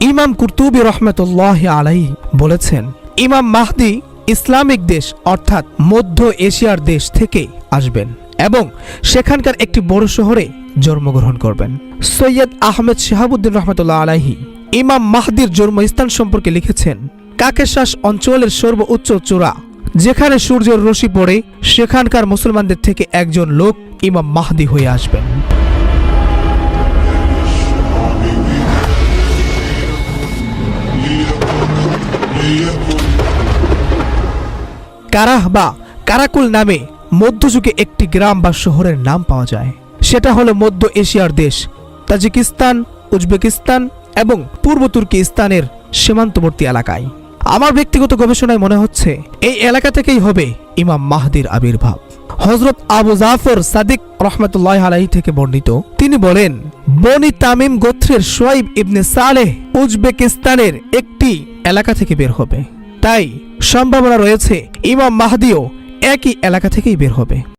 ইমাম কুরতুবি রহমতুল্লাহ আলাই বলেছেন, ইমাম মাহদি ইসলামিক দেশ অর্থাৎ মধ্য এশিয়ার দেশ থেকে আসবেন এবং সেখানকার একটি বড় শহরে জন্মগ্রহণ করবেন। সৈয়দ আহমেদ শাহাবুদ্দিন রহমতুল্লাহ আলাহি ইমাম মাহদির জন্মস্থান সম্পর্কে লিখেছেন, কাকেশাস অঞ্চলের সর্বোচ্চ চূড়া, যেখানে সূর্যের রশি পড়ে, সেখানকার মুসলমানদের থেকে একজন লোক ইমাম মাহদি হয়ে আসবেন। কারাহ বা কারাকুল নামে মধ্যযুগে একটি গ্রাম বা শহরের নাম পাওয়া যায়। সেটা হলো মধ্য এশিয়ার দেশ, তাজিকিস্তান, উজবেকিস্তান এবং পূর্ব তুর্কিস্তানের সীমান্তবর্তী এলাকায়। আমার ব্যক্তিগত গবেষণায় মনে হচ্ছে, এই এলাকা থেকেই হবে ইমাম মাহদির আবির্ভাব। হজরত আবু জাফর সাদিক রহমতুল্লাহ আলাহি থেকে বর্ণিত, তিনি বলেন, বনি তামিম গোত্রের সোয়াইব ইবনে সালেহ উজবেকিস্তানের একটি এলাকা থেকে বের হবে। তাই সম্ভাবনা রয়েছে ইমাম মাহাদিও একই এলাকা থেকেই বের হবে।